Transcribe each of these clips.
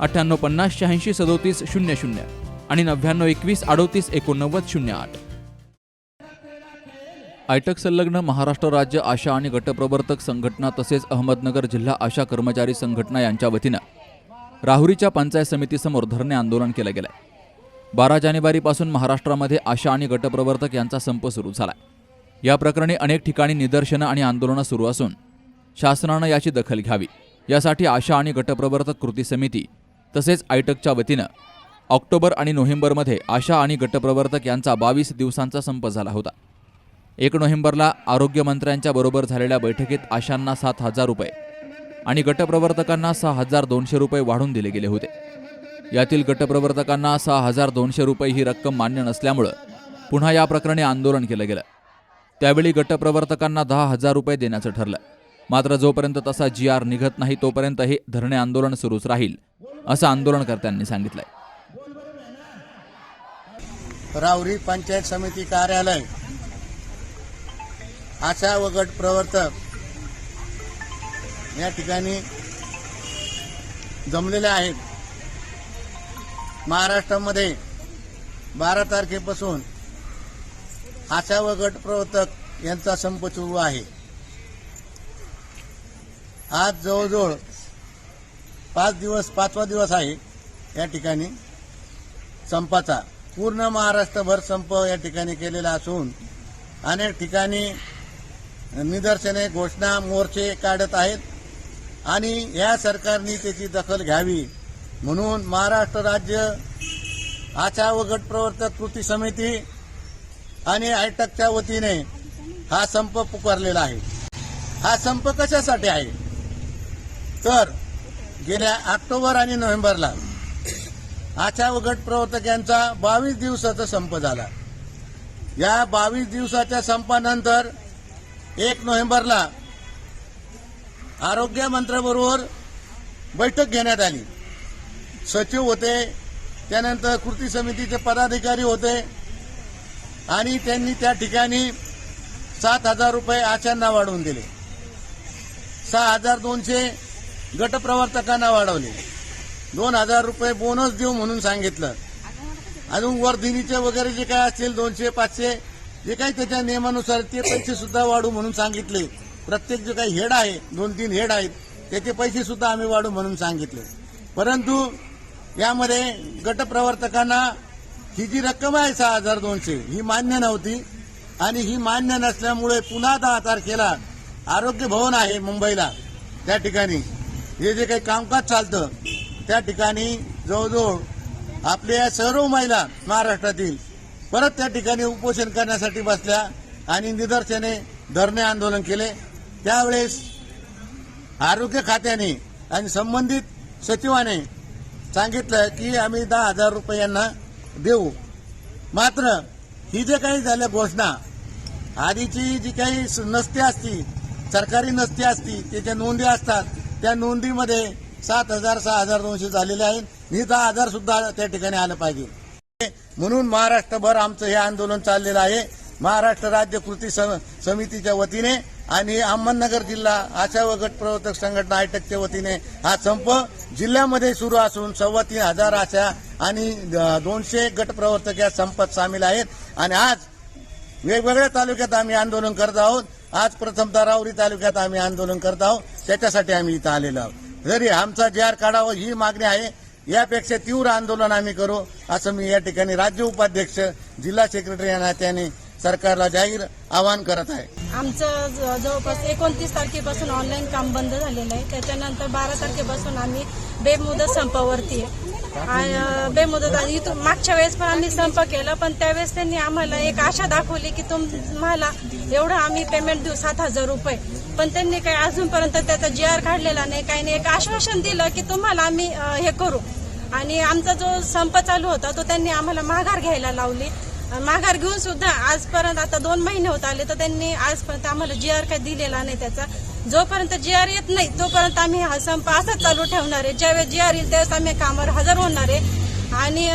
अठ्ठ्याण्णव पन्नास शहाऐंशी सदोतीस शून्य शून्य आणि नव्याण्णव एकवीस अडोतीस एकोणनव्वद शून्य आठ. आयटक संलग्न महाराष्ट्र राज्य आशा आणि गटप्रवर्तक संघटना तसेच अहमदनगर जिल्हा आशा कर्मचारी संघटना यांच्या वतीनं राहुरीच्या पंचायत समितीसमोर धरणे आंदोलन केलं गेलंय. बारा जानेवारीपासून महाराष्ट्रामध्ये आशा आणि गटप्रवर्तक यांचा संप सुरू झालाय. या प्रकरणी अनेक ठिकाणी निदर्शनं आणि आंदोलनं सुरू असून शासनानं याची दखल घ्यावी. यासाठी आशा आणि गटप्रवर्तक कृती समिती तसेच आयटकच्या वतीनं ऑक्टोबर आणि नोव्हेंबरमध्ये आशा आणि गटप्रवर्तक यांचा बावीस दिवसांचा संप झाला होता. एक नोव्हेंबरला आरोग्यमंत्र्यांच्या बरोबर झालेल्या बैठकीत आशांना सात हजार रुपये आणि गटप्रवर्तकांना सहा हजार दोनशे रुपये वाढून दिले गेले होते. यातील गटप्रवर्तकांना सहा हजार दोनशे रुपये ही रक्कम मान्य नसल्यामुळं पुन्हा या प्रकरणी आंदोलन केलं गेलं. त्यावेळी गटप्रवर्तकांना दहा हजार रुपये देण्याचं ठरलं. मात्र जोपर्यंत तसा जी आर निघत नाही तोपर्यंत हे धरणे आंदोलन सुरूच राहील. असं आंदोलनकर्त्यांनी सांगितलंय. रावरी पंचायत समिती कार्यालय आशा व गट प्रवर्तक या ठिकाणी जमलेले आहेत. महाराष्ट्रामध्ये बारा तारखेपासून आशा व गट प्रवर्तक यांचा संप सुरू आहे. आज जवळजवळ पाच दिवस पाचवा दिवस आहे या ठिकाणी संपाचा. पूर्ण महाराष्ट्रभर संप या ठिकाणी केलेला असून अनेक ठिकाणी निदर्शने घोषणा मोर्चे काढत आहेत आणि या सरकारने त्याची दखल घ्यावी म्हणून महाराष्ट्र राज्य आशा व गट प्रवर्तक कृती समिती आणि आयटकच्या वतीने हा संप पुकारलेला आहे. हा संप कशासाठी आहे? तर गेल्या ऑक्टोबर आणि नोव्हेंबरला आशा व गट प्रवर्तक यांचा बावीस दिवसाचा संप झाला. या बावीस दिवसाच्या संपानंतर एक नोव्हेंबरला आरोग्य मंत्र्याबरोबर बैठक घेण्यात आली. सचिव होते त्यानंतर कृती समितीचे पदाधिकारी होते आणि त्यांनी त्या ठिकाणी सात हजार रुपये आशांना वाढवून दिले. सहा हजार दोनशे गटप्रवर्तकांना वाढवले. दोन हजार रुपये बोनस देऊ म्हणून सांगितलं. अजून वर्धिनीचे वगैरे जे काय असतील दोनशे पाचशे जे काही त्याच्या नियमानुसार ते पैसे सुद्धा वाढू म्हणून सांगितले. प्रत्येक जे काही हेड आहे दोन तीन हेड आहेत त्याचे पैसे सुद्धा आम्ही वाढू म्हणून सांगितले. परंतु यामध्ये गटप्रवर्तकांना ही जी रक्कम आहे सहा हजार दोनशे ही मान्य नव्हती. आणि ही मान्य नसल्यामुळे पुन्हा दहा तारखेला आरोग्य भवन आहे मुंबईला. त्या ठिकाणी हे जे काही कामकाज चालतं त्या ठिकाणी जवळजवळ आपल्या सर्व महिला महाराष्ट्रातील परत त्या ठिकाणी उपोषण करण्यासाठी बसल्या आणि निदर्शने धरणे आंदोलन केले. त्यावेळेस आरोग्य खात्याने आणि संबंधित सचिवाने सांगितलं की आम्ही दहा हजार रुपये यांना देऊ. मात्र ही जे काही झाल्या घोषणा आधीची जी काही नसती असती सरकारी नसती असती त्याच्या नोंदी असतात त्या नोंदीमध्ये सात हजार सहा हजार दोनशे झालेले आहेत. ही दहा हजार सुद्धा त्या ठिकाणी आलं पाहिजे. म्हणून महाराष्ट्रभर आमचं हे आंदोलन चाललेलं आहे. महाराष्ट्र राज्य कृती समितीच्या वतीने आणि अहमदनगर जिल्हा आशा व गट प्रवर्तक संघटना आयटकच्या वतीने हा संप जिल्ह्यामध्ये सुरू असून सव्वा तीन हजार आशा आणि दोनशे गट प्रवर्तक या संपात सामील आहेत. आणि आज वेगवेगळ्या तालुक्यात आम्ही आंदोलन करत आहोत. आज प्रथमतः रावरी तालुक्यात आम्ही आंदोलन करत आहोत. त्याच्यासाठी आम्ही इथं आलेलो आहोत. जरी आमचा जे आर काढावं ही मागणी आहे यापेक्षा तीव्र आंदोलन आम्ही करू असं मी या ठिकाणी राज्य उपाध्यक्ष जिल्हा सेक्रेटरी या नात्याने सरकारला जाहीर आवाहन करत आहे. आमचं ज- जवळपास एकोणतीस तारखेपासून ऑनलाईन काम बंद झालेलं आहे. त्याच्यानंतर बारा तारखेपासून आम्ही बेमुदत संपावरती आहे. बेमुदत आणि इथून मागच्या वेळेस पण आम्ही संप केला पण त्यावेळेस त्यांनी आम्हाला एक आशा दाखवली की तुम्हाला एवढं आम्ही पेमेंट देऊ सात हजार रुपये. पण त्यांनी काही अजूनपर्यंत त्याचा जी आर काढलेला नाही काही नाही. एक आश्वासन दिलं की तुम्हाला आम्ही हे करू. आणि आमचा जो संप चालू होता तो त्यांनी आम्हाला माघार घ्यायला लावली. माघार घेऊन सुद्धा आजपर्यंत आता दोन महिने होत आले तर त्यांनी आजपर्यंत आम्हाला जी आर काही दिलेला नाही त्याचा. जोपर्यंत जी आर येत नाही तोपर्यंत आम्ही हा संप असाच चालू ठेवणार आहे. ज्यावेळेस जी आर येईल त्यावेळेस आम्ही कामावर हजर होणार आहे. आणि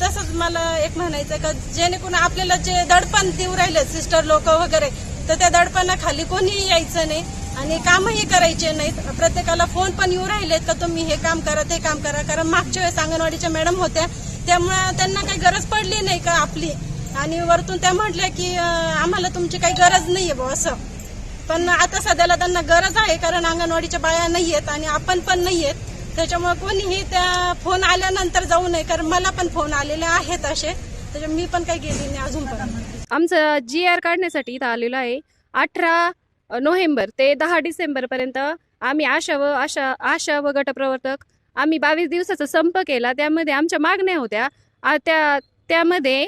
तसंच मला एक म्हणायचं का जेणेकरून आपल्याला जे दडपण देऊ राहिले सिस्टर लोक वगैरे तर त्या दडपणाखाली कोणीही यायचं नाही आणि कामही करायचे नाहीत. प्रत्येकाला फोन पण येऊ राहिलेत का तुम्ही हे काम करा ते काम करा. कारण मागच्या वेळेस अंगणवाडीच्या मॅडम होत्या. त्यामुळे त्यांना काही गरज पडली नाही का आपली? आणि वरतून त्या म्हटल्या की आम्हाला तुमची काही गरज नाही बुवा असं. पण आता सध्याला त्यांना गरज आहे कारण अंगणवाडीच्या बाया नाही आहेत आणि आपण पण नाही आहेत. त्याच्यामुळे कोणीही त्या फोन आल्यानंतर जाऊ नये कारण मला पण फोन आलेले आहेत असे. त्याच्यामुळे मी पण काही गेली नाही अजूनपर्यंत आमचं जी आर काढण्यासाठी इथं आलेलो आहे. अठरा नोव्हेंबर ते दहा डिसेंबरपर्यंत आम्ही आशा व आशा आशा व गटप्रवर्तक आम्ही बावीस दिवसाचा संप केला. त्यामध्ये आमच्या मागण्या होत्या. आ, त्या त्यामध्ये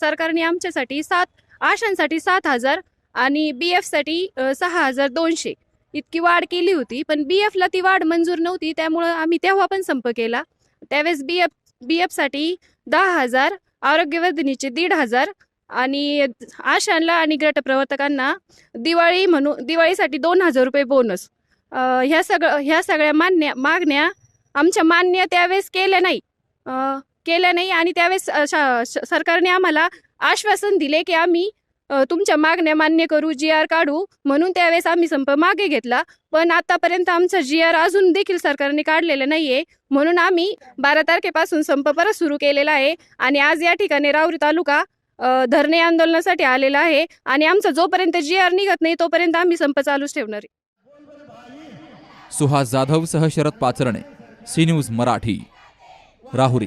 सरकारने आमच्यासाठी सात आशांसाठी सात हजार आणि बी एफसाठी सहा हजार दोनशे. इतकी वाढ केली होती पण बी एफला ती वाढ मंजूर नव्हती त्यामुळं आम्ही तेव्हा पण संप केला. त्यावेळेस बी एफ बी एफसाठी दहा हजार आरोग्यवर्धिनीचे दीड हजार आणि आशांना आणि गटप्रवर्तकांना दिवाळी म्हणून दिवाळीसाठी दोन हजार रुपये बोनस ह्या सगळं ह्या सगळ्या मान्य मागण्या आमच्या मान्य त्यावेळेस केल्या नाही. केल्या नाही आणि त्यावेळेस शा- श- सरकारने आम्हाला आश्वासन दिले की आम्ही तुमच्या मागण्या मान्य करू जी आर काढू. म्हणून त्यावेळेस आम्ही संप मागे घेतला. पण आतापर्यंत आमचा जी आर अजून देखील सरकारने काढलेला नाहीये. म्हणून आम्ही बारा तारखेपासून संप परत सुरू केलेला आहे. आणि आज या ठिकाणी राऊरी तालुका धरणे आंदोलनासाठी आलेला आहे. आणि आमचा जोपर्यंत जी आर निघत नाही तोपर्यंत आम्ही संप चालूच ठेवणार सुहास जाधव सह Sharad Pacharne C news Marathi Rahuri.